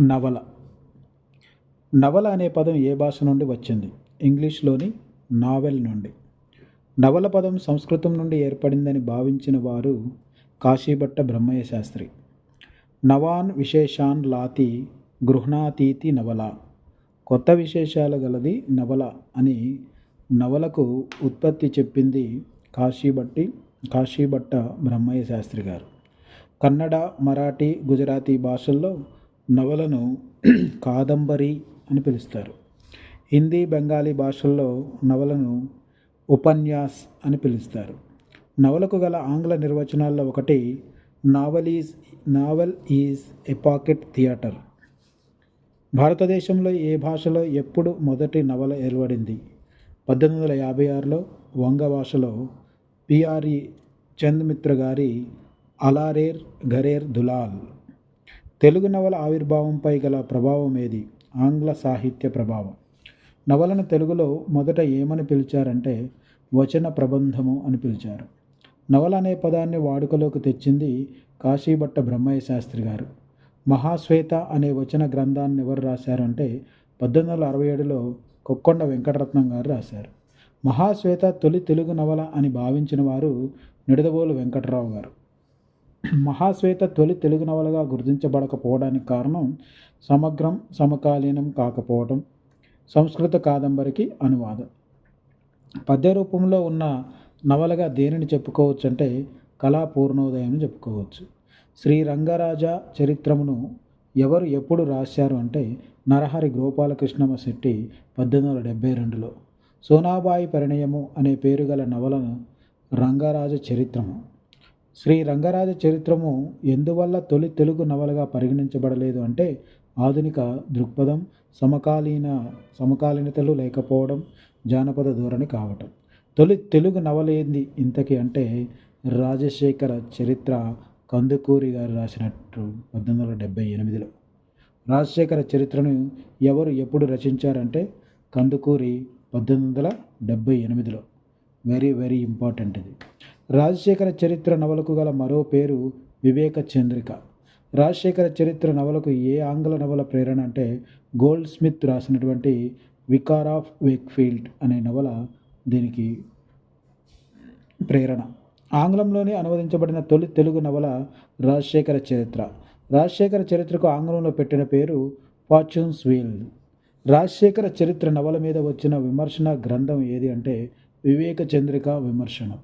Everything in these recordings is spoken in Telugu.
నవల. నవల అనే పదం ఏ భాష నుండి వచ్చింది? ఇంగ్లీష్లోని నావెల్ నుండి. నవల పదం సంస్కృతం నుండి ఏర్పడిందని భావించిన వారు కాశీభట్ట బ్రహ్మయ్య శాస్త్రి. నవాన్ విశేషాన్ లాతి గృహణాతీతి నవల. కొత్త విశేషాలు గలది నవల అని నవలకు ఉత్పత్తి చెప్పింది కాశీభట్టి కాశీభట్ట బ్రహ్మయ్య శాస్త్రి గారు. కన్నడ మరాఠీ గుజరాతీ భాషల్లో నవలను కాదంబరి అని పిలుస్తారు. హిందీ బెంగాలీ భాషల్లో నవలను ఉపన్యాస్ అని పిలుస్తారు. నవలకు గల ఆంగ్ల నిర్వచనాల్లో ఒకటి novel is novel is a pocket theatre. భారతదేశంలో ఏ భాషలో ఎప్పుడు మొదటి నవల ఏర్పడింది? పద్దెనిమిది వందల యాభై ఆరులో వంగ భాషలో పిఆర్ఈ చంద్ మిత్ర గారి అలారేర్ గరేర్ దులాల్. తెలుగు నవల ఆవిర్భావంపై గల ప్రభావం ఏది? ఆంగ్ల సాహిత్య ప్రభావం. నవలను తెలుగులో మొదట ఏమని పిలిచారంటే వచన ప్రబంధము అని పిలిచారు. నవల అనే పదాన్ని వాడుకలోకి తెచ్చింది కాశీభట్ట బ్రహ్మయ్య శాస్త్రి గారు. మహాశ్వేత అనే వచన గ్రంథాన్ని ఎవరు రాశారంటే పద్దెనిమిది వందల అరవై ఏడులో కొక్కొండ వెంకటరత్నం గారు రాశారు. మహాశ్వేత తొలి తెలుగు నవల అని భావించిన వారు నిడదవోలు వెంకటరావు గారు. మహాశ్వేత తొలి తెలుగు నవలగా గుర్తించబడకపోవడానికి కారణం సమగ్రం సమకాలీనం కాకపోవడం సంస్కృత కాదంబరికి అనువాదం. పద్య రూపంలో ఉన్న నవలగా దేనిని చెప్పుకోవచ్చు అంటే కళా పూర్ణోదయం చెప్పుకోవచ్చు. శ్రీ రంగరాజ చరిత్రమును ఎవరు ఎప్పుడు రాశారు అంటే నరహరి గోపాలకృష్ణమ శెట్టి పద్దెనిమిది వందల డెబ్బై రెండులో. సోనాబాయి పరిణయము అనే పేరు గల నవలను రంగరాజ చరిత్రము. శ్రీ రంగరాజ చరిత్రము ఎందువల్ల తొలి తెలుగు నవలగా పరిగణించబడలేదు అంటే ఆధునిక దృక్పథం సమకాలీన సమకాలీనతలు లేకపోవడం జానపద ధోరణి కావటం. తొలి తెలుగు నవల ఏంది ఇంతకీ అంటే రాజశేఖర చరిత్ర కందుకూరి గారు రాసినట్టు పద్దెనిమిది వందల డెబ్బై ఎనిమిదిలో. రాజశేఖర చరిత్రను ఎవరు ఎప్పుడు రచించారంటే కందుకూరి పద్దెనిమిది వందల డెబ్బై ఎనిమిదిలో. వెరీ వెరీ ఇంపార్టెంట్ ఇది. రాజశేఖర చరిత్ర నవలకు గల మరో పేరు వివేక చంద్రిక. రాజశేఖర చరిత్ర నవలకు ఏ ఆంగ్ల నవల ప్రేరణ అంటే గోల్డ్ స్మిత్ రాసినటువంటి వికార్ ఆఫ్ వేక్ఫీల్డ్ అనే నవల దీనికి ప్రేరణ. ఆంగ్లంలోనే అనువదించబడిన తొలి తెలుగు నవల రాజశేఖర చరిత్ర. రాజశేఖర చరిత్రకు ఆంగ్లంలో పెట్టిన పేరు ఫార్చ్యూన్స్ వీల్. రాజశేఖర చరిత్ర నవల మీద వచ్చిన విమర్శన గ్రంథం ఏది అంటే వివేక చంద్రిక విమర్శనం.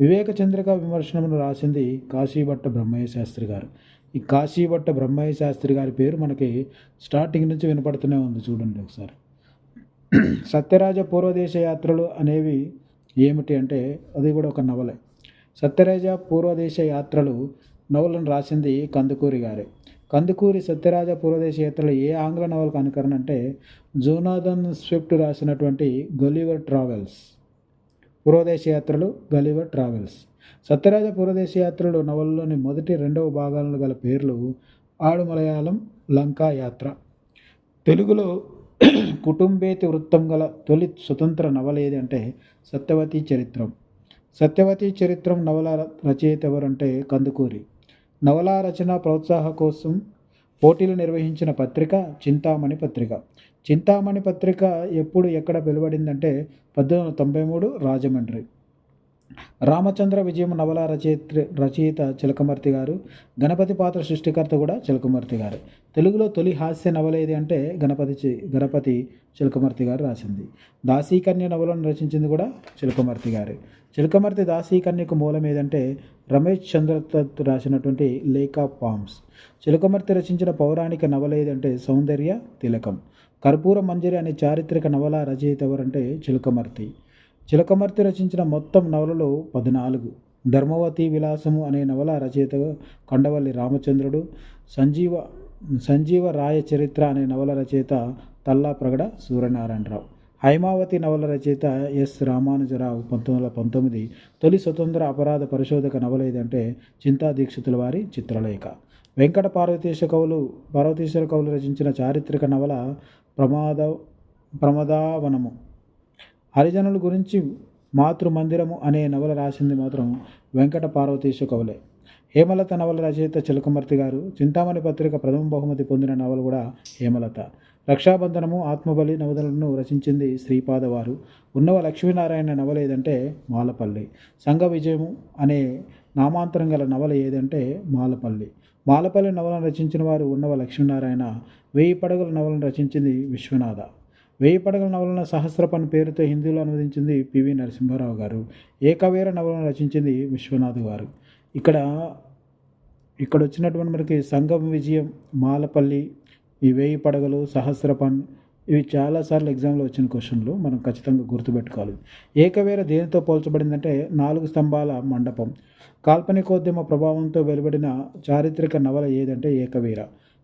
వివేక చంద్రిక విమర్శనమును రాసింది కాశీభట్ట బ్రహ్మయ్య శాస్త్రి గారు. ఈ కాశీభట్ట బ్రహ్మయ్య శాస్త్రి గారి పేరు మనకి స్టార్టింగ్ నుంచి వినపడుతూనే ఉంది చూడండి ఒకసారి. సత్యరాజ పూర్వదేశ యాత్రలు అనేవి ఏమిటి అంటే అది కూడా ఒక నవలే. సత్యరాజ పూర్వదేశ యాత్రలు నవలను రాసింది కందుకూరి గారే. కందుకూరి సత్యరాజ పూర్వదేశ యాత్రలు ఏ ఆంగ్ల నవలకు అనుకరణ అంటే జోనాథన్ స్విఫ్ట్ రాసినటువంటి గొలివర్ ట్రావెల్స్. పూర్వదేశ యాత్రలు గలివర్ ట్రావెల్స్. సత్యరాజ పూర్వదేశ యాత్రలు నవలలోని మొదటి రెండవ భాగాలను గల పేర్లు ఆడు మలయాళం లంకా యాత్ర. తెలుగులో కుటుంబేతి వృత్తం గల తొలి స్వతంత్ర నవల ఏది అంటే సత్యవతి చరిత్రం. సత్యవతి చరిత్రం నవల రచయిత ఎవరంటే కందుకూరి. నవలా రచన ప్రోత్సాహ కోసం పోటీలు నిర్వహించిన పత్రిక చింతామణి పత్రిక. చింతామణి పత్రిక ఎప్పుడు ఎక్కడ వెలువడిందంటే పద్దెనిమిది వందల తొంభై మూడు రాజమండ్రి. రామచంద్ర విజయం నవల రచయిత రచయిత చిలకమర్తి గారు గణపతి పాత్ర సృష్టికర్త కూడా చిలకమర్తి గారు. తెలుగులో తొలి హాస్య నవల ఏది అంటే గణపతి చి- గణపతి చిలకమర్తి గారు రాసింది. దాసీకన్య నవలను రచించింది కూడా చిలకమర్తి గారు. చిలకమర్తి దాసీకన్యకు మూలం ఏదంటే రమేష్ చంద్రదత్ రాసినటువంటి లేక్ ఆఫ్ పామ్స్. చిలకమర్తి రచించిన పౌరాణిక నవల ఏదంటే సౌందర్య తిలకం. కర్పూర మంజరి అనే చారిత్రక నవల రచయిత ఎవరంటే చిలకమర్తి. చిలకమర్తి రచించిన మొత్తం నవలలు పద్నాలుగు. ధర్మవతి విలాసము అనే నవల రచయిత కొండవల్లి రామచంద్రుడు సంజీవ సంజీవ రాయ చరిత్ర అనే నవల రచయిత తల్లా ప్రగడ సూర్యనారాయణరావు. హైమావతి నవల రచయిత ఎస్ రామానుజరావు పంతొమ్మిది వందల పంతొమ్మిది. తొలి స్వతంత్ర అపరాధ పరిశోధక నవల ఏదంటే చింతా దీక్షితుల వారి చిత్రలేఖ. వెంకట పార్వతీశ కవులు పార్వతీశ్వర కవులు రచించిన చారిత్రక నవల ప్రమాద ప్రమదావనము. హరిజనుల గురించి మాతృమందిరము అనే నవల రాసింది మాత్రం వెంకట పార్వతీశ కవులే హేమలత నవల రచయిత చిలకమర్తి గారు చింతామణి పత్రిక ప్రథమ బహుమతి పొందిన నవల కూడా హేమలత. రక్షాబంధనము ఆత్మబలి నవలను రచించింది శ్రీపాద వారు ఉన్నవ లక్ష్మీనారాయణ నవల ఏదంటే మాలపల్లి. సంఘ విజయము అనే నామాంతరం గల నవల ఏదంటే మాలపల్లి. మాలపల్లి నవలను రచించిన వారు ఉన్నవ లక్ష్మీనారాయణ వెయ్యి పడగల నవలను రచించింది విశ్వనాథ. వెయ్యి పడగల నవలను సహస్రపన్ పేరుతో హిందీలో అనువదించింది పివి నరసింహారావు గారు. ఏకవీర నవలను రచించింది విశ్వనాథ్ గారు. ఇక్కడ ఇక్కడ వచ్చినటువంటి మనకి సంగం విజయం మాలపల్లి ఈ వేయి పడగలు సహస్రపన్ ఇవి చాలాసార్లు ఎగ్జామ్లో వచ్చిన క్వశ్చన్లు మనం ఖచ్చితంగా గుర్తుపెట్టుకోవాలి. ఏకవేర దేనితో పోల్చబడిందంటే నాలుగు స్తంభాల మండపం. కాల్పనికోద్యమ ప్రభావంతో వెలువడిన చారిత్రక నవల ఏదంటే ఏకవీర.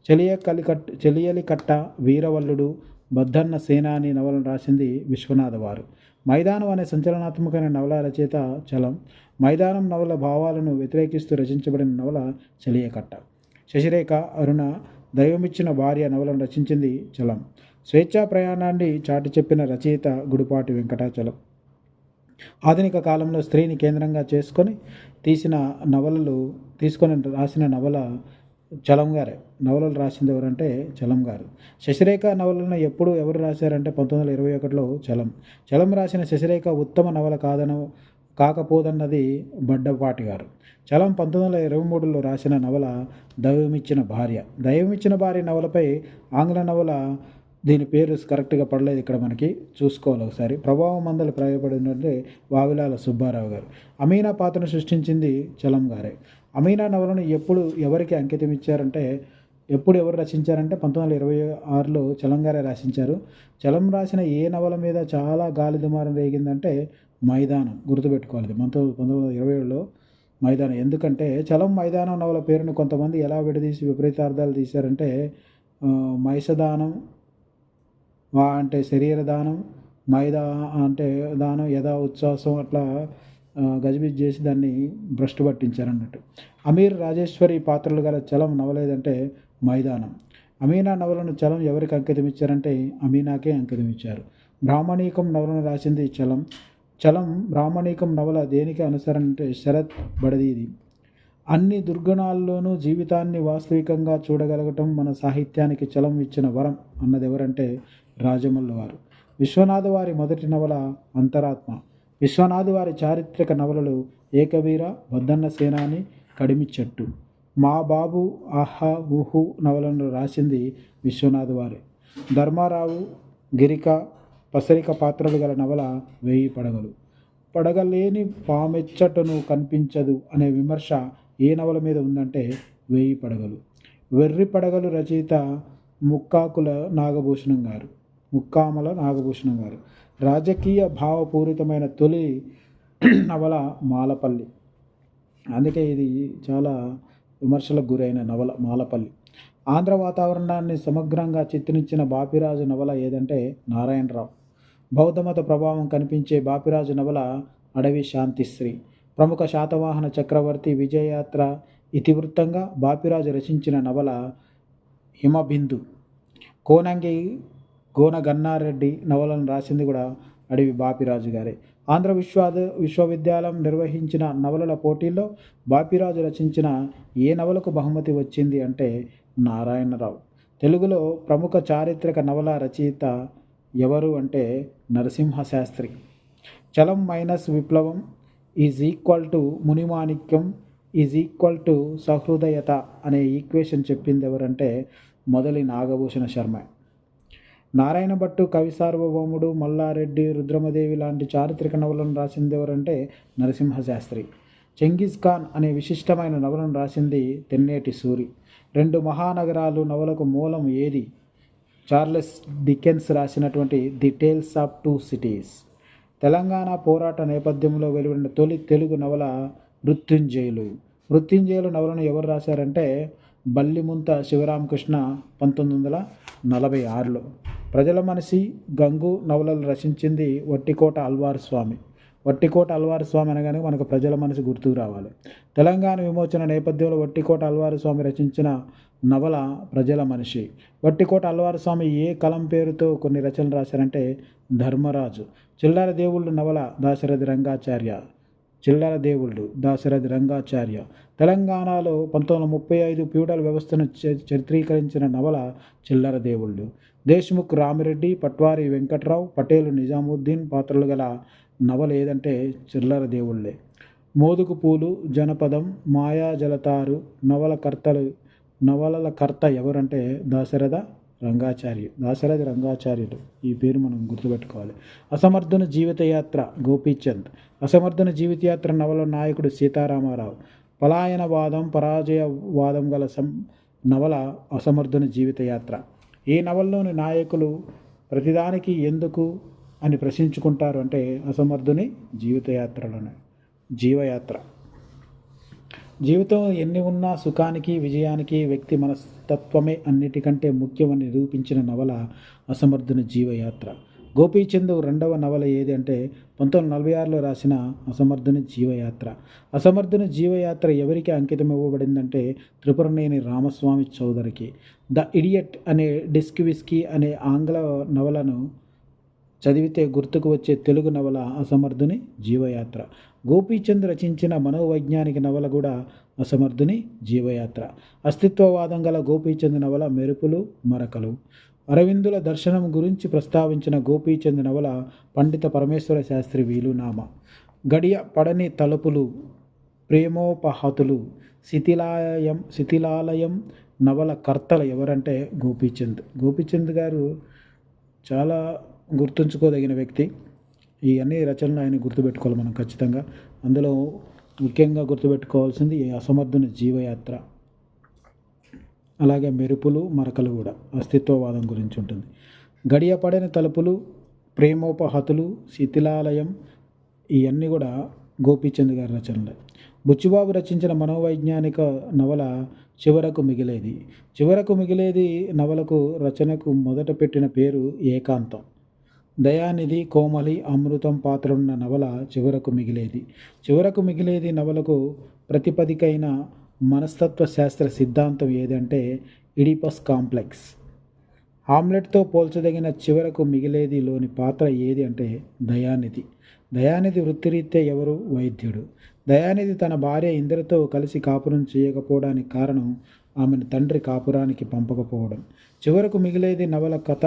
చెలియ కలికట్ చెలియలి కట్ట వీరవల్లుడు బద్దన్న సేనాని నవలను రాసింది విశ్వనాథ వారు మైదానం అనే సంచలనాత్మకమైన నవల రచయిత చలం. మైదానం నవల భావాలను వ్యతిరేకిస్తూ రచించబడిన నవల చెలియకట్ట. శశిరేఖ అరుణ దైవమిచ్చిన భార్య నవలను రచించింది చలం. స్వేచ్ఛా ప్రయాణాన్ని చాటి చెప్పిన రచయిత గుడిపాటి వెంకటాచలం. ఆధునిక కాలంలో స్త్రీని కేంద్రంగా చేసుకొని తీసిన నవలలు తీసుకొని రాసిన నవల చలం గారే నవలలు రాసింది ఎవరంటే చలం గారు. శశిరేఖ నవలను ఎప్పుడు ఎవరు రాశారంటే పంతొమ్మిది వందల ఇరవై ఒకటిలో చలం. చలం రాసిన శశిరేఖ ఉత్తమ నవల కాదన కాకపోదన్నది బడ్డపాటి గారు. చలం పంతొమ్మిది వందల ఇరవై మూడులో రాసిన నవల దైవమిచ్చిన భార్య. దైవమిచ్చిన భార్య నవలపై ఆంగ్ల నవల దీని పేరు కరెక్ట్గా పడలేదు ఇక్కడ మనకి చూసుకోవాలి ఒకసారి. ప్రభావం మందలు ప్రయోగపడినట్టే వావిలాల సుబ్బారావు గారు. అమీనా పాత్రను సృష్టించింది చలం గారే. అమీనా నవలను ఎప్పుడు ఎవరికి అంకితం ఇచ్చారంటే ఎప్పుడు ఎవరు రచించారంటే పంతొమ్మిది వందల ఇరవై ఆరులో చలం గారే రచించారు చలం రాసిన ఏ నవల మీద చాలా గాలి దుమారం రేగిందంటే మైదానం గుర్తుపెట్టుకోవాలి. పంతొమ్మిది పంతొమ్మిది వందల ఇరవై ఏడులో మైదానం. ఎందుకంటే చలం మైదానం నవల పేరును కొంతమంది ఎలా విడదీసి విపరీతార్థాలు తీశారంటే మైసదానం వా అంటే శరీర దానం మైదా అంటే దానం యథా ఉచ్ఛ్వాసం అట్లా గజిబిజ్ చేసి దాన్ని భ్రష్టు పట్టించారన్నట్టు. అమీర్ రాజేశ్వరి పాత్రలు గల చలం నవలేదంటే మైదానం. అమీనా నవలను చలం ఎవరికి అంకితం ఇచ్చారంటే అమీనాకే అంకితం ఇచ్చారు బ్రాహ్మణీకం నవలను రాసింది చలం. చలం బ్రాహ్మణీకం నవల దేనికి అనుసరణ అంటే శరత్ బడదీది. అన్ని దుర్గుణాల్లోనూ జీవితాన్ని వాస్తవికంగా చూడగలగటం మన సాహిత్యానికి చలం ఇచ్చిన వరం అన్నది ఎవరంటే రాజమల్లు వారు విశ్వనాథ వారి మొదటి నవల అంతరాత్మ. విశ్వనాథ్ వారి చారిత్రక నవలలు ఏకవీర వద్దన్న సేనాని కడిమి చెట్టు మా బాబు ఆహా ఊహు నవలను రాసింది విశ్వనాథ్ వారే ధర్మారావు గిరిక పసరిక పాత్రలు గల నవల వేయి పడగలు. పడగలేని పామెచ్చటను కనిపించదు అనే విమర్శ ఏ నవల మీద ఉందంటే వేయి పడగలు. వెర్రి పడగలు రచయిత ముక్కాకుల నాగభూషణం గారు. ముక్కామల నాగభూషణం గారు. రాజకీయ భావపూరితమైన తొలి నవల మాలపల్లి. అందుకే ఇది చాలా విమర్శలకు గురైన నవల మాలపల్లి. ఆంధ్ర వాతావరణాన్ని సమగ్రంగా చిత్రించిన బాపిరాజు నవల ఏదంటే నారాయణరావు. బౌద్ధమత ప్రభావం కనిపించే బాపిరాజు నవల అడవి శాంతిశ్రీ ప్రముఖ శాతవాహన చక్రవర్తి విజయయాత్ర ఇతివృత్తంగా బాపిరాజు రచించిన నవల హిమబిందు. కోనంగి గోన గన్నారెడ్డి నవలను రాసింది కూడా అడవి బాపిరాజు గారే. ఆంధ్ర విశ్వాద విశ్వవిద్యాలయం నిర్వహించిన నవలల పోటీల్లో బాపిరాజు రచించిన ఏ నవలకు బహుమతి వచ్చింది అంటే నారాయణరావు. తెలుగులో ప్రముఖ చారిత్రక నవల రచయిత ఎవరు అంటే నరసింహ శాస్త్రి చలం మైనస్ విప్లవం is equal to Munimanikyam is equal to సహృదయత అనే ఈక్వేషన్ చెప్పింది ఎవరంటే మొదలి నాగభూషణ శర్మ. నారాయణ భట్టు కవి సార్వభౌముడు మల్లారెడ్డి రుద్రమదేవి లాంటి చారిత్రక నవలను రాసింది ఎవరంటే నరసింహశాస్త్రి. చెంగిజ్ ఖాన్ అనే విశిష్టమైన నవలను రాసింది తెన్నేటి సూరి. రెండు మహానగరాలు నవలకు మూలం ఏది? చార్లెస్ డికెన్స్ రాసినటువంటి the tales of two cities. Telangana పోరాట నేపథ్యంలో వెలువడిన తొలి తెలుగు నవల మృత్యుంజయులు. మృత్యుంజయులు నవలను ఎవరు రాశారంటే బల్లిముంత శివరామకృష్ణ పంతొమ్మిది వందల నలభై ఆరులో. ప్రజల మనిషి గంగు నవలలు రచించింది వట్టికోట అల్వారు స్వామి. వట్టికోట అల్వారు స్వామి అనగానే మనకు ప్రజల మనసు గుర్తుకు రావాలి. తెలంగాణ విమోచన నేపథ్యంలో వట్టికోట అల్వారు స్వామి రచించిన నవల ప్రజల మనిషి. వట్టికోట అల్వారు స్వామి ఏ కలం పేరుతో కొన్ని రచనలు రాశారంటే ధర్మరాజు. చిల్లర దేవుళ్ళు నవల దాశరథి రంగాచార్య. చిల్లర దేవుళ్ళు దాశరథి రంగాచార్య. తెలంగాణలో పంతొమ్మిది వందల ముప్పై ఐదు ప్యూడల్ వ్యవస్థను చ- చిత్రీకరించిన నవల చిల్లర దేవుళ్ళు. దేశ్ముఖ్ రామిరెడ్డి పట్వారి వెంకట్రావు పటేలు నిజాముద్దీన్ పాత్రలు గల నవల ఏదంటే చిల్లర దేవుళ్ళే. మోదుగు పూలు జనపదం మాయా జలతారు నవల కర్తలు నవలల కర్త ఎవరంటే దాశరథ రంగాచార్యు దాశరథి రంగాచార్యుడు ఈ పేరు మనం గుర్తుపెట్టుకోవాలి. అసమర్థన జీవితయాత్ర గోపీచంద్. అసమర్థన జీవితయాత్ర నవల నాయకుడు సీతారామారావు. పలాయనవాదం పరాజయవాదం గల సం నవల అసమర్థన జీవితయాత్ర. ఈ నవల్లోని నాయకులు ప్రతిదానికి ఎందుకు అని ప్రశ్నించుకుంటారు అంటే అసమర్థుని జీవితయాత్రలోనే జీవయాత్ర. జీవితం ఎన్ని ఉన్నా సుఖానికి విజయానికి వ్యక్తి మనస్తత్వమే అన్నిటికంటే ముఖ్యమని నిరూపించిన నవల అసమర్థుని జీవయాత్ర. గోపీచంద్ రెండవ నవల ఏది అంటే పంతొమ్మిది నలభై ఆరులో రాసిన అసమర్థుని జీవయాత్ర. అసమర్థుని జీవయాత్ర ఎవరికి అంకితం ఇవ్వబడిందంటే త్రిపురనేని రామస్వామి చౌదరికి. ద ఇడియట్ అనే డిస్క్ విస్కీ అనే ఆంగ్ల నవలను చదివితే గుర్తుకు వచ్చే తెలుగు నవల అసమర్థుని జీవయాత్ర. గోపీచంద్ రచించిన మనోవైజ్ఞానిక నవల కూడా అసమర్థుని జీవయాత్ర. అస్తిత్వవాదం గల గోపీచంద్ నవల మెరుపులు మరకలు. అరవిందుల దర్శనం గురించి ప్రస్తావించిన గోపీచంద్ నవల పండిత పరమేశ్వర శాస్త్రి వీలునామ. గడియ పడని తలుపులు ప్రేమోపహతులు శిథిలాయం శిథిలాలయం నవల కర్తలు ఎవరంటే గోపీచంద్. గోపీచంద్ గారు చాలా గుర్తుంచుకోదగిన వ్యక్తి. ఈ అన్ని రచనలు ఆయన గుర్తుపెట్టుకోవాలి మనం ఖచ్చితంగా. అందులో ముఖ్యంగా గుర్తుపెట్టుకోవాల్సింది ఈ అసమర్థుని జీవయాత్ర. అలాగే మెరుపులు మరకలు కూడా అస్తిత్వవాదం గురించి ఉంటుంది. గడియపడని తలుపులు ప్రేమోపహతులు శిథిలాలయం ఇవన్నీ కూడా గోపీచంద్ గారి రచనలే. బుచ్చిబాబు రచించిన మనోవైజ్ఞానిక నవల చివరకు మిగిలేది. చివరకు మిగిలేది నవలకు రచనకు మొదట పెట్టిన పేరు ఏకాంతం. దయానిధి కోమలి అమృతం పాత్రలున్న నవల చివరకు మిగిలేది. చివరకు మిగిలేది నవలకు ప్రతిపదికైన మనస్తత్వ శాస్త్ర సిద్ధాంతం ఏదంటే ఇడిపస్ కాంప్లెక్స్. ఆమ్లెట్తో పోల్చదగిన చివరకు మిగిలేది లోని పాత్ర ఏది అంటే దయానిధి. దయానిధి వృత్తిరీత్యా ఎవరు? వైద్యుడు. దయానిధి తన భార్య ఇంద్రతో కలిసి కాపురం చేయకపోవడానికి కారణం ఆమెను తండ్రి కాపురానికి పంపకపోవడం. చివరకు మిగిలేది నవల కథ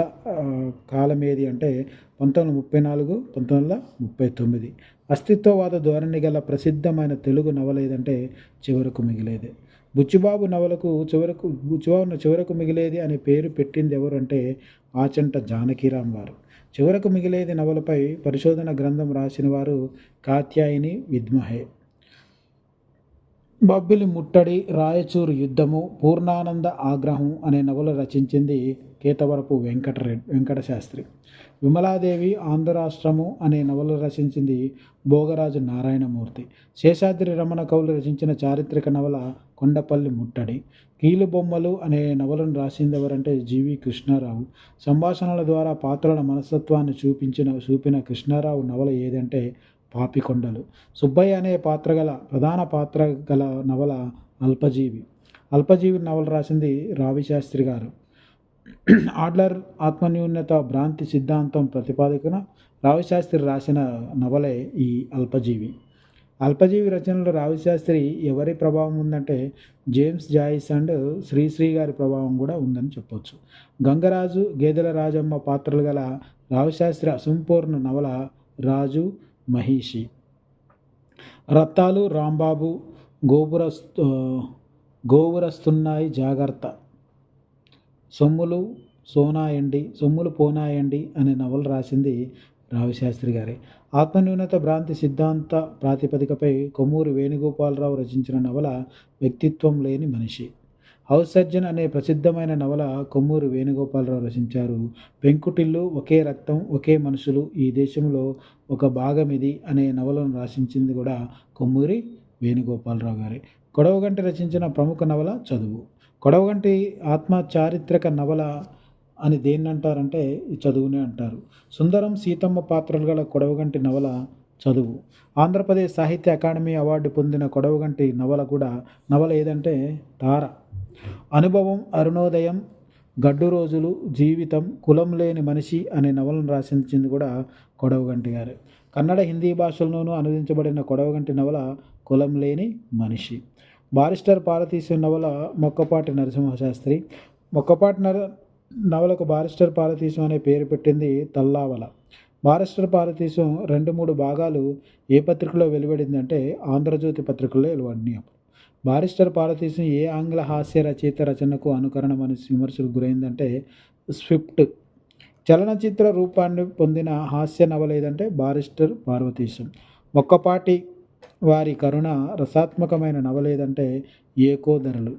కాలం ఏది అంటే పంతొమ్మిది వందల ముప్పై నాలుగు పంతొమ్మిది వందల ముప్పై తొమ్మిది. అస్తిత్వవాద ధోరణి గల ప్రసిద్ధమైన తెలుగు నవల ఏదంటే చివరకు మిగిలేదే. బుచ్చిబాబు నవలకు చివరకు బుచ్చిబాబు చివరకు మిగిలేది అనే పేరు పెట్టింది ఎవరు అంటే ఆచంట జానకీరామ్ వారు చివరకు మిగిలేది నవలపై పరిశోధన గ్రంథం రాసిన వారు కాత్యాయిని విద్మహే. బబ్బిలి ముట్టడి రాయచూరు యుద్ధము పూర్ణానంద ఆగ్రహం అనే నవల రచించింది కేతవరపు వెంకటరెడ్డి వెంకటశాస్త్రి. విమలాదేవి ఆంధ్రరాష్ట్రము అనే నవల రచించింది భోగరాజు నారాయణమూర్తి. శేషాద్రి రమణ కవులు రచించిన చారిత్రక నవల కొండపల్లి ముట్టడి. కీలుబొమ్మలు అనే నవలను రాసింది ఎవరంటే జీవి కృష్ణారావు. సంభాషణల ద్వారా పాత్రల మనస్తత్వాన్ని చూపించిన చూపిన కృష్ణారావు నవల ఏదంటే పాపికొండలు. సుబ్బయ్య అనే పాత్ర గల ప్రధాన పాత్ర గల నవల అల్పజీవి. అల్పజీవి నవలు రాసింది రావిశాస్త్రి గారు. ఆడ్లర్ ఆత్మన్యూన్యత భ్రాంతి సిద్ధాంతం ప్రతిపాదికన రావిశాస్త్రి రాసిన నవలే ఈ అల్పజీవి. అల్పజీవి రచనలో రావిశాస్త్రి ఎవరి ప్రభావం ఉందంటే జేమ్స్ జాయిస్ అండ్ శ్రీశ్రీ గారి ప్రభావం కూడా ఉందని చెప్పొచ్చు. గంగరాజు గేదెల రాజమ్మ పాత్రలు గల రావిశాస్త్రి అసంపూర్ణ నవల రాజు మహిషి. రత్తాలు రాంబాబు గోపురస్తు గోవురస్తున్నాయి జాగ్రత్త సొమ్ములు సోనాయండి సొమ్ములు పోనాయండి అనే నవలు రాసింది రావిశాస్త్రి గారే. ఆత్మన్యూనత భ్రాంతి సిద్ధాంత ప్రాతిపదికపై కొమ్మూరి వేణుగోపాలరావు రచించిన నవల వ్యక్తిత్వం లేని మనిషి. హౌస్ సర్జన్ అనే ప్రసిద్ధమైన నవల కొమ్మూరి వేణుగోపాలరావు రచించారు. పెంకుటిల్లు ఒకే రక్తం ఒకే మనుషులు ఈ దేశంలో ఒక భాగం ఇది అనే నవలను రాసించింది కూడా కొమ్మూరి వేణుగోపాలరావు గారే. కొడవగంటి రచించిన ప్రముఖ నవల చదువు. కొడవగంటి ఆత్మ చారిత్రక నవల అని దేన్ని అంటారంటే ఈ చదువునే అంటారు. సుందరం సీతమ్మ పాత్రలు గల కొడవగంటి నవల చదువు. ఆంధ్రప్రదేశ్ సాహిత్య అకాడమీ అవార్డు పొందిన కొడవగంటి నవల కూడా నవల ఏదంటే తార. అనుభవం అరుణోదయం గడ్డు రోజులు జీవితం కులం లేని మనిషి అనే నవలను రాసించింది కూడా కొడవగంటి గారు. కన్నడ హిందీ భాషల్లోనూ అనువదించబడిన కొడవగంటి నవల కులం లేని మనిషి. బారిస్టర్ పారతీసు నవల మొక్కపాటి నరసింహశాస్త్రి. మొక్కపాటి నర నవలకు బారిస్టర్ పారతీశం అనే పేరు పెట్టింది తల్లావల. బారిస్టర్ పారతీశం రెండు మూడు భాగాలు ఏ పత్రికలో వెలువడిందంటే ఆంధ్రజ్యోతి పత్రికలో వెలువడినాయి. బారిస్టర్ పారతీశం ఏ ఆంగ్ల హాస్య రచయిత రచనకు అనుకరణమని విమర్శలకు గురైందంటే స్విఫ్ట్. చలనచిత్ర రూపాన్ని పొందిన హాస్య నవల ఏదంటే బారిస్టర్ పార్వతీశం మొక్కపాటి వారి కరుణ రసాత్మకమైన నవలేదంటే ఏకోదరలు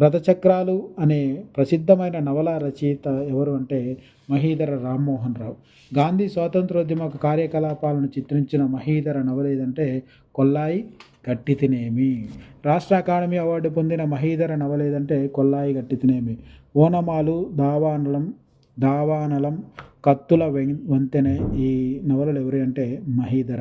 రథచక్రాలు అనే ప్రసిద్ధమైన నవల రచయిత ఎవరు అంటే మహీధర రామ్మోహన్ రావు. గాంధీ స్వాతంత్రోద్యమ కార్యకలాపాలను చిత్రించిన మహీధర నవలేదంటే కొల్లాయి గట్టి తినేమి రాష్ట్ర అకాడమీ అవార్డు పొందిన మహీధర నవలేదంటే కొల్లాయి గట్టి తినేమి ఓనమాలు దావానలం దావానలం కత్తుల వంతెన వంతెనే ఈ నవలలు ఎవరు అంటే మహీధర.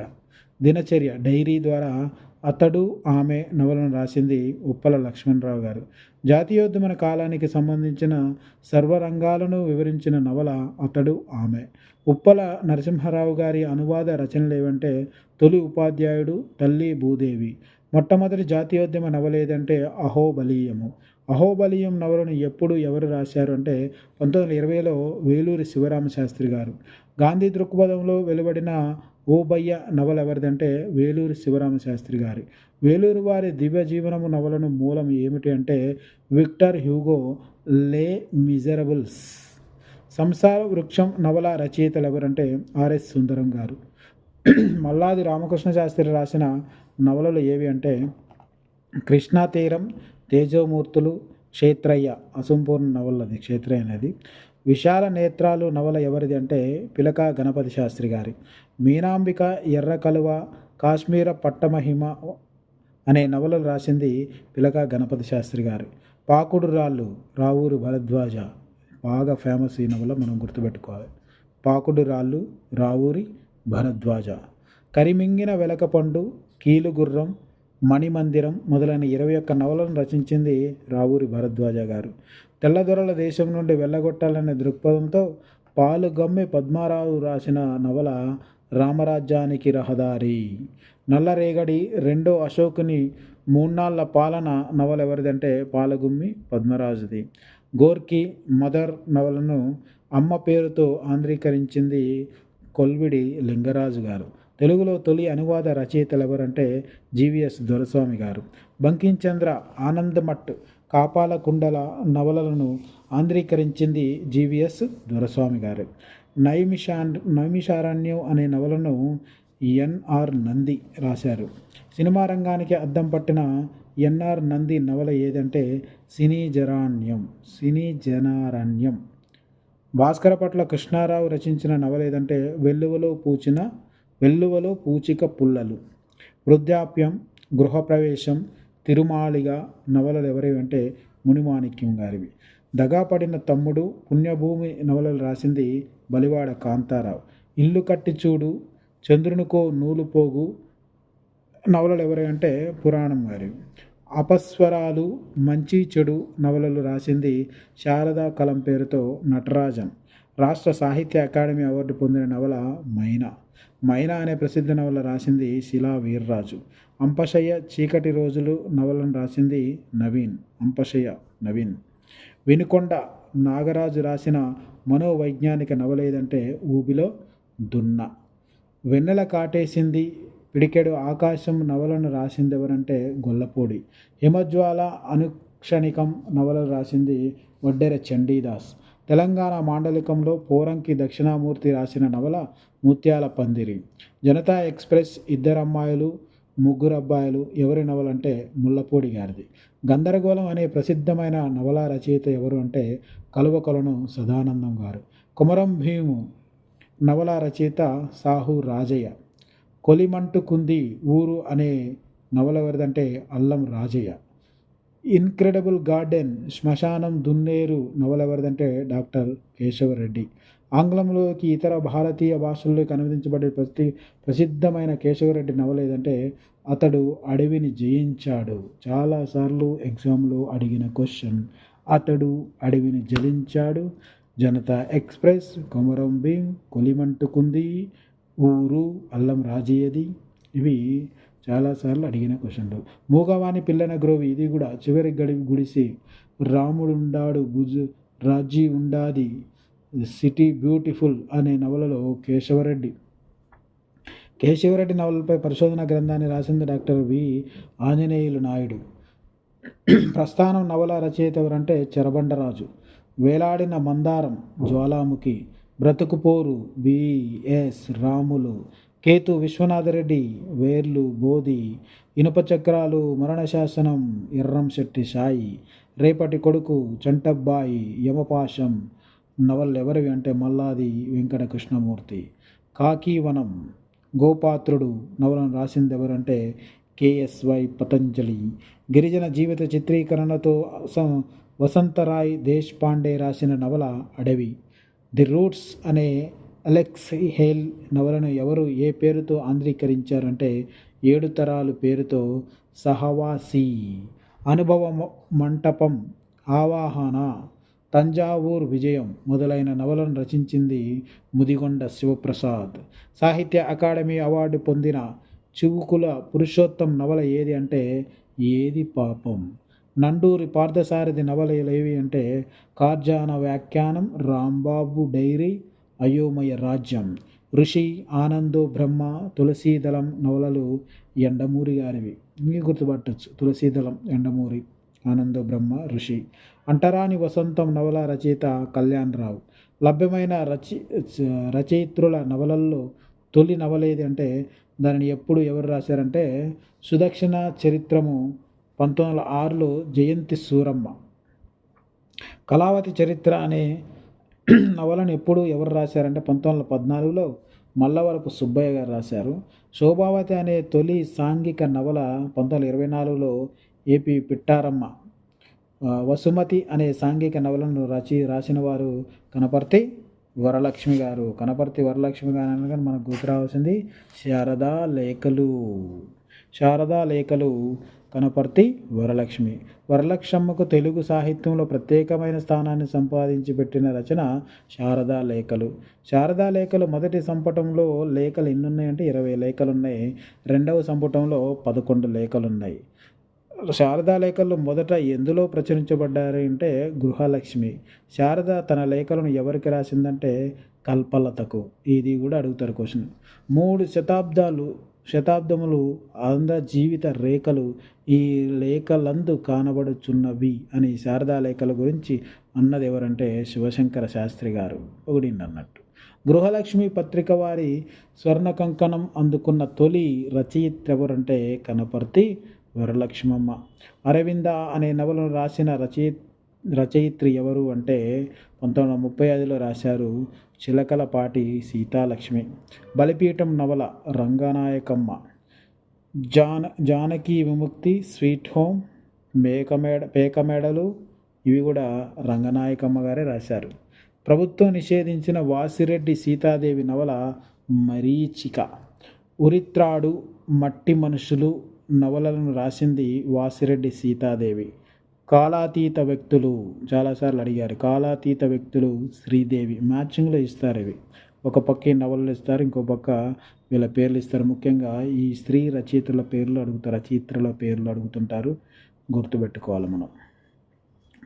దినచర్య డైరీ ద్వారా అతడు ఆమె నవలను రాసింది ఉప్పల లక్ష్మణరావు గారు. జాతీయోద్యమన కాలానికి సంబంధించిన సర్వరంగాలను వివరించిన నవల అతడు ఆమె. ఉప్పల నరసింహారావు గారి అనువాద రచనలు ఏవంటే తొలి ఉపాధ్యాయుడు తల్లి భూదేవి. మొట్టమొదటి జాతీయోద్యమ నవల ఏదంటే అహోబలీయము. అహోబలీయం నవలను ఎప్పుడు ఎవరు రాశారు అంటే పంతొమ్మిది వందల ఇరవైలో వేలూరి శివరామ శాస్త్రి గారు. గాంధీ దృక్పథంలో వెలువడిన ఓబయ్య నవల ఎవరిదంటే వేలూరు శివరామ శాస్త్రి గారి. వేలూరు వారి దివ్య జీవనము నవలను మూలం ఏమిటి అంటే విక్టర్ హ్యూగో లే మిజరబుల్స్. సంసార వృక్షం నవల రచయితలు ఎవరంటే ఆర్ఎస్ సుందరం గారు. మల్లాది రామకృష్ణ శాస్త్రి రాసిన నవలలు ఏవి అంటే కృష్ణా తీరం తేజోమూర్తులు క్షేత్రయ్య అసంపూర్ణ నవలది క్షేత్రయ్య అనేది. విశాల నేత్రాలు నవల ఎవరిది అంటే పిలక గణపతి శాస్త్రి గారి. మీనాంబిక ఎర్ర కలువ కాశ్మీర పట్టమహిమ అనే నవలలు రాసింది పిలక గణపతి శాస్త్రి గారు. పాకుడు రాళ్ళు రావూరు భరద్వాజ. బాగా ఫేమస్ ఈ నవల మనం గుర్తుపెట్టుకోవాలి. పాకుడు రాళ్ళు రావూరి భరద్వాజ. కరిమింగిన వెలకపండు కీలుగుర్రం మణిమందిరం మొదలైన ఇరవై ఒక్క నవలను రచించింది రావూరి భరద్వాజ గారు. తెల్లదొరల దేశం నుండి వెళ్ళగొట్టాలనే దృక్పథంతో పాలుగమ్మి పద్మారావు రాసిన నవల రామరాజ్యానికి రహదారి. నల్లరేగడి రెండో అశోకుని మూన్నాళ్ళ పాలన నవల ఎవరిదంటే పాలగుమ్మి పద్మరాజుది. గోర్కి మదర్ నవలను అమ్మ పేరుతో ఆంధ్రీకరించింది కొల్విడి లింగరాజు గారు. తెలుగులో తొలి అనువాద రచయితలు ఎవరంటే జీవిఎస్ దొరస్వామి గారు. బంకించంద్ర ఆనందమట్ కాపాల కుండల నవలలను ఆంధ్రీకరించింది జీవిఎస్ దొరస్వామి గారు. నైమిషాన్ నైమిషారణ్యం అనే నవలను ఎన్ఆర్ నంది రాశారు. సినిమా రంగానికి అద్దం పట్టిన ఎన్ఆర్ నంది నవల ఏదంటే సినీ జరాణ్యం సినీ జనారణ్యం భాస్కర పట్ల కృష్ణారావు రచించిన నవల ఏదంటే వెల్లువలో పూచిన వెల్లువలో పూచిక పుల్లలు. వృద్ధాప్యం గృహప్రవేశం తిరుమాళిగ నవలలు ఎవరివి అంటే మునిమాణిక్యం గారివి. దగాపడిన తమ్ముడు పుణ్యభూమి నవలలు రాసింది బలివాడ కాంతారావు. ఇల్లు కట్టి చూడు చంద్రునికో నూలు పోగు నవలలు ఎవరి అంటే పురాణం గారివి. అపస్వరాలు మంచి చెడు నవలలు రాసింది శారదా కలం పేరుతో నటరాజన్. రాష్ట్ర సాహిత్య అకాడమీ అవార్డు పొందిన నవల మైనా. మైనా అనే ప్రసిద్ధ నవల రాసింది శిలా వీర్రాజు. అంపశయ్య చీకటి రోజులు నవలను రాసింది నవీన్ అంపశయ్య నవీన్. వినుకొండ నాగరాజు రాసిన మనోవైజ్ఞానిక నవల ఏదంటే ఊబిలో దున్న. వెన్నెల కాటేసింది పిడికెడు ఆకాశం నవలను రాసింది ఎవరంటే గొల్లపూడి. హిమజ్వాల అనుక్షణికం నవలను రాసింది వడ్డెర చండీదాస్. తెలంగాణ మాండలికంలో పోరంకి దక్షిణామూర్తి రాసిన నవల ముత్యాల పందిరి. జనతా ఎక్స్ప్రెస్ ఇద్దరమ్మాయిలు ముగ్గురు అబ్బాయిలు ఎవరి నవలంటే ముల్లపూడి గారిది. గందరగోళం అనే ప్రసిద్ధమైన నవల రచయిత ఎవరు అంటే కలువకొలను సదానందం గారు. కుమరం భీము నవల రచయిత సాహు రాజయ్య. కొలిమంటుకుంది ఊరు అనే నవల ఎవరిదంటే అల్లం రాజయ్య. ఇన్క్రెడిబుల్ గార్డెన్ శ్మశానం దున్నేరు నవల ఎవరిదంటే డాక్టర్ కేశవరెడ్డి. ఆంగ్లంలోకి ఇతర భారతీయ భాషల్లోకి అనువదించబడే ప్రతి ప్రసిద్ధమైన కేశవరెడ్డి నవల ఏదంటే అతడు అడవిని జయించాడు. చాలాసార్లు ఎగ్జామ్లో అడిగిన క్వశ్చన్ అతడు అడవిని జయించాడు జనతా ఎక్స్ప్రెస్ కొమరం భీం కొలిమంటుకుంది ఊరు అల్లం రాజయ్యది. ఇవి చాలాసార్లు అడిగిన క్వశ్చన్లు. మూగవాణి పిల్లన గ్రోవి ఇది కూడా చివరి గడి గుడిసి. రాముడుండాడు గుజు రాజీ ఉండాది సిటీ బ్యూటిఫుల్ అనే నవలలో కేశవరెడ్డి. కేశవరెడ్డి నవలపై పరిశోధన గ్రంథాన్ని రాసింది డాక్టర్ వి. ఆంజనేయులు నాయుడు. ప్రస్థానం నవల రచయిత ఎవరంటే చెరబండరాజు. వేలాడిన మందారం జ్వాలాముఖి. బ్రతుకుపోరు బిఎస్ రాములు. కేతు విశ్వనాథరెడ్డి వేర్లు బోధి ఇనుప చక్రాలు మరణశాసనం ఎర్రంశెట్టి సాయి రేపటి కొడుకు చంటబ్బాయి యమపాశం నవలు ఎవరివి అంటే మల్లాది వెంకట కృష్ణమూర్తి కాకీవనం గోపాత్రుడు నవలను రాసింది ఎవరంటే కేఎస్వై పతంజలి. గిరిజన జీవిత చిత్రీకరణతో సం- దేశ్ దేశ్పాండే రాసిన నవల అడవి. ది రూట్స్ అనే అలెక్స్ హేల్ నవలను ఎవరు ఏ పేరుతో ఆంధ్రీకరించారంటే ఏడు తరాలు పేరుతో సహవాసి అనుభవ మంటపం ఆవాహన తంజావూర్ విజయం మొదలైన నవలను రచించింది ముదిగొండ శివప్రసాద్. సాహిత్య అకాడమీ అవార్డు పొందిన చివుకుల పురుషోత్తం నవల ఏది అంటే ఏది పాపం? నండూరి పార్థసారథి నవలలు ఏవి అంటే కార్జాన వ్యాఖ్యానం రాంబాబు డైరీ అయోమయ రాజ్యం. ఋషి ఆనందో బ్రహ్మ తులసీదళం నవలలు ఎండమూరి గారివి. మీకు గుర్తుపట్టచ్చు. తులసీదళం ఎండమూరి ఆనందో బ్రహ్మ ఋషి. అంటరాని వసంతం నవల రచయిత కళ్యాణ్ రావు లభ్యమైన రచి రచయిత్రుల నవలల్లో తొలి నవలేది అంటే దానిని ఎప్పుడు ఎవరు రాశారంటే సుదక్షిణ చరిత్రము పంతొమ్మిది వందల ఆరులో జయంతి సూరమ్మ. కళావతి చరిత్ర అనే నవలను ఎప్పుడు ఎవరు రాశారంటే పంతొమ్మిది వందల పద్నాలుగులో మల్లవరపు సుబ్బయ్య గారు రాశారు. శోభావతి అనే తొలి సాంఘిక నవల పంతొమ్మిది వందల ఇరవై నాలుగులో ఏపీ పిట్టారమ్మ. వసుమతి అనే సాంఘిక నవలను రచి రాసిన వారు కనపర్తి వరలక్ష్మి గారు. కనపర్తి వరలక్ష్మి గారు అనగా మనకు గుర్తు రావాల్సింది శారదా లేఖలు. శారదా లేఖలు కనపర్తి వరలక్ష్మి. వరలక్ష్మకు తెలుగు సాహిత్యంలో ప్రత్యేకమైన స్థానాన్ని సంపాదించి పెట్టిన రచన శారదా లేఖలు. శారదా లేఖలు మొదటి సంపుటంలో లేఖలు ఎన్నున్నాయంటే ఇరవై లేఖలు ఉన్నాయి రెండవ సంపుటంలో పదకొండు లేఖలు ఉన్నాయి శారదా లేఖలు మొదట ఎందులో ప్రచురించబడ్డారు అంటే గృహలక్ష్మి. శారద తన లేఖలను ఎవరికి రాసిందంటే కల్పలతకు. ఇది కూడా అడుగుతారు క్వశ్చన్. మూడు శతాబ్దాలు శతాబ్దములు ఆంధ్ర జీవిత రేఖలు ఈ లేఖలందు కానబడుచున్నవి అని శారదా లేఖల గురించి అన్నది ఎవరంటే శివశంకర శాస్త్రి గారు. ఒకటిండి అన్నట్టు గృహలక్ష్మి పత్రిక వారి స్వర్ణ కంకణం అందుకున్న తొలి రచయిత్ర ఎవరంటే కనపర్తి వరలక్ష్మమ్మ. అరవింద అనే నవలను రాసిన రచయిత రచయిత్రి ఎవరు అంటే పంతొమ్మిది వందల ముప్పై ఐదులో రాశారు చిలకలపాటి సీతాలక్ష్మి. బలిపీఠం నవల రంగనాయకమ్మ. జాన జానకి విముక్తి స్వీట్ హోమ్ మేకమేడ పేకమేడలు ఇవి కూడా రంగనాయకమ్మ గారే రాశారు. ప్రభుత్వం నిషేధించిన వాసిరెడ్డి సీతాదేవి నవల మరీచిక. ఉరిత్రాడు మట్టి మనుషులు నవలలను రాసింది వాసిరెడ్డి సీతాదేవి. కాలాతీత వ్యక్తులు చాలాసార్లు అడిగారు. కాలాతీత వ్యక్తులు శ్రీదేవి మ్యాచింగ్లో ఇస్తారు ఇవి. ఒక పక్క నవలలు ఇస్తారు ఇంకో పక్క వీళ్ళ పేర్లు ఇస్తారు. ముఖ్యంగా ఈ స్త్రీ రచయితల పేర్లు అడుగుతారు రచయిత్రుల పేర్లు అడుగుతుంటారు. గుర్తుపెట్టుకోవాలి మనం.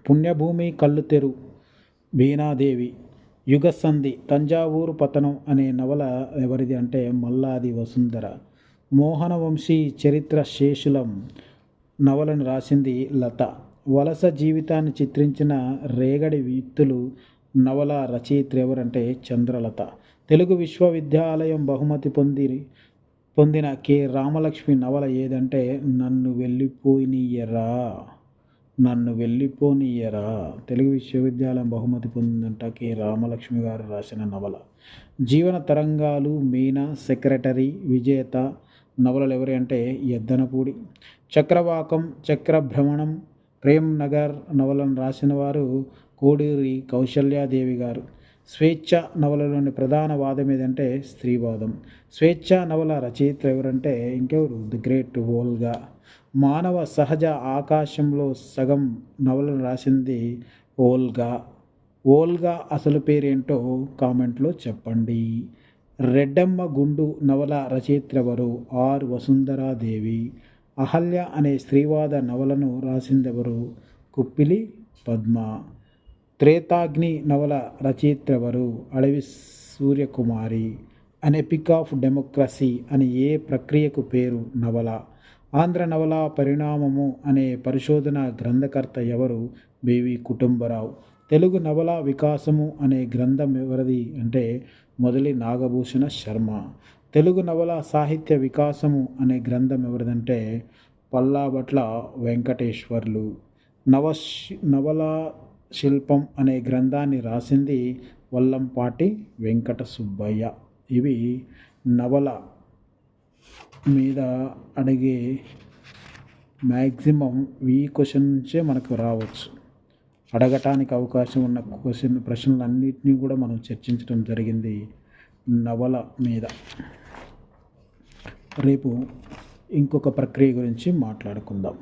పుణ్యభూమి కళ్ళు తెరు బీనాదేవి యుగసంధి తంజావూరు పతనం అనే నవల ఎవరిది అంటే మల్లాది వసుంధర. మోహనవంశీ చరిత్ర శేషులం నవలను రాసింది లత. వలస జీవితాన్ని చిత్రించిన రేగడి వ్యక్తులు నవల రచయిత్రి ఎవరంటే చంద్రలత. తెలుగు విశ్వవిద్యాలయం బహుమతి పొంది పొందిన కె. రామలక్ష్మి నవల ఏదంటే నన్ను వెళ్ళిపోయినీయరా నన్ను వెళ్ళిపోనీయరా తెలుగు విశ్వవిద్యాలయం బహుమతి పొందిందంట కె. రామలక్ష్మి గారు రాసిన నవల. జీవన తరంగాలు మీనా సెక్రటరీ విజేత నవలలు ఎవరి అంటే ఎద్దనపూడి చక్రవాకం చక్రభ్రమణం ప్రేమ్ నగర్ నవలను రాసిన వారు కోడూరి కౌశల్యాదేవి గారు. స్వేచ్ఛ నవలలోని ప్రధాన వాదం ఏదంటే స్త్రీవాదం. స్వేచ్ఛ నవల రచయిత ఎవరంటే ఇంకెవరు? ది గ్రేట్ ఓల్గా మానవ సహజ ఆకాశంలో సగం నవలను రాసింది ఓల్గా ఓల్గా అసలు పేరేంటో కామెంట్లో చెప్పండి. రెడ్డమ్మ గుండు నవల రచయిత్రవరు ఆర్ వసుంధరాదేవి. అహల్య అనే స్త్రీవాద నవలను రాసిందెవరు? కుప్పిలి పద్మ. త్రేతాగ్ని నవల రచయిత్రి ఎవరు Adavi Suryakumari. An epic of democracy అని ఏ ప్రక్రియకు పేరు? నవల. ఆంధ్ర నవల పరిణామము అనే పరిశోధన గ్రంథకర్త ఎవరు? బివి కుటుంబరావు. తెలుగు నవల వికాసము అనే గ్రంథం ఎవరిది అంటే మొదలి నాగభూషణ శర్మ. తెలుగు నవల సాహిత్య వికాసము అనే గ్రంథం ఎవరిదంటే పల్లాబట్ల వెంకటేశ్వర్లు. నవ నవల శిల్పం అనే గ్రంథాన్ని రాసింది వల్లంపాటి వెంకట సుబ్బయ్య ఇవి నవల మీద అడిగే మ్యాక్సిమం ఈ క్వశ్చన్ నుంచే మనకు రావచ్చు. అడగటానికి అవకాశం ఉన్న క్వశ్చన్ ప్రశ్నలన్నింటినీ కూడా మనం చర్చించడం జరిగింది. నవల మీద. రేపు ఇంకొక ప్రక్రియ గురించి మాట్లాడుకుందాం.